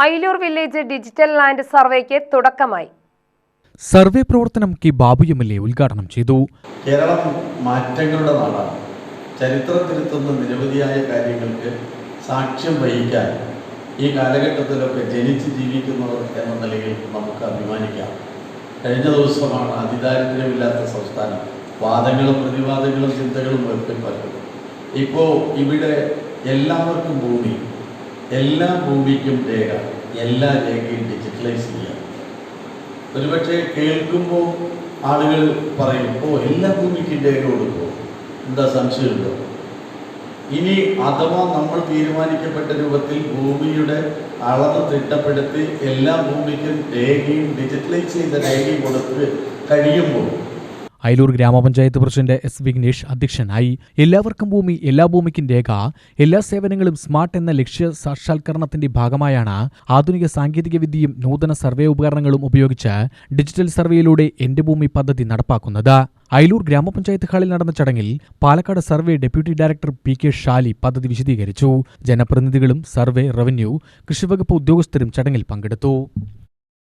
Ailoor village digital land സർവേക്ക് തുടക്കമായി. Survey പ്രവർത്തനം K Babu M L A ഉദ്ഘാടനം ചെയ്തു. കേരളം മാറ്റങ്ങളുടെ നാടാണ്. ചരിത്രം തിരുത്തുന്ന നിരവധിയായ കാര്യങ്ങൾക്ക് സാക്ഷ്യം വഹിക്കാൻ ഈ കാലഘട്ടത്തിലൊക്കെ ജനിച്ച് ജീവിക്കുന്നവർ എന്ന നിലയിൽ നമുക്ക് അഭിമാനിക്കാം. കഴിഞ്ഞ ദിവസമാണ് അതിദാരിദ്ര്യമില്ലാത്ത സംസ്ഥാനം. വാദങ്ങളും പ്രതിവാദങ്ങളും ചിന്തകളും ഉയർത്തിപ്പറ്റുന്നത് ഇപ്പോൾ ഇവിടെ എല്ലാവർക്കും ഭൂമി എല്ലാ ഭൂമിക്കും രേഖ എല്ലാ രേഖയും ഡിജിറ്റലൈസ് ചെയ്യാം. ഒരുപക്ഷെ കേൾക്കുമ്പോൾ ആളുകൾ പറയും ഓ എല്ലാ ഭൂമിക്കും രേഖ കൊടുക്കുമോ എന്താ സംശയമുണ്ടോ? ഇനി അഥവാ നമ്മൾ തീരുമാനിക്കപ്പെട്ട രൂപത്തിൽ ഭൂമിയുടെ അളവ് തിട്ടപ്പെടുത്തി എല്ലാ ഭൂമിക്കും രേഖയും ഡിജിറ്റലൈസ് ചെയ്ത രേഖയും കൊടുത്ത് കഴിയുമ്പോൾ അയലൂർ ഗ്രാമപഞ്ചായത്ത് പ്രസിഡന്റ് എസ് വിഘ്നേഷ് അധ്യക്ഷനായി. എല്ലാവർക്കും ഭൂമി എല്ലാ ഭൂമിക്കും രേഖ എല്ലാ സേവനങ്ങളും സ്മാർട്ട് എന്ന ലക്ഷ്യ സാക്ഷാത്കരണത്തിന്റെ ഭാഗമായാണ് ആധുനിക സാങ്കേതിക വിദ്യയും നൂതന സർവേ ഉപകരണങ്ങളും ഉപയോഗിച്ച് ഡിജിറ്റൽ സർവേയിലൂടെ എന്റെ ഭൂമി പദ്ധതി നടപ്പാക്കുന്നത്. അയലൂർ ഗ്രാമപഞ്ചായത്ത് ഹാളിൽ നടന്ന ചടങ്ങിൽ Palakkad survey deputy director P K Shali പദ്ധതി വിശദീകരിച്ചു. ജനപ്രതിനിധികളും സർവേ റവന്യൂ കൃഷിവകുപ്പ് ഉദ്യോഗസ്ഥരും ചടങ്ങിൽ പങ്കെടുത്തു.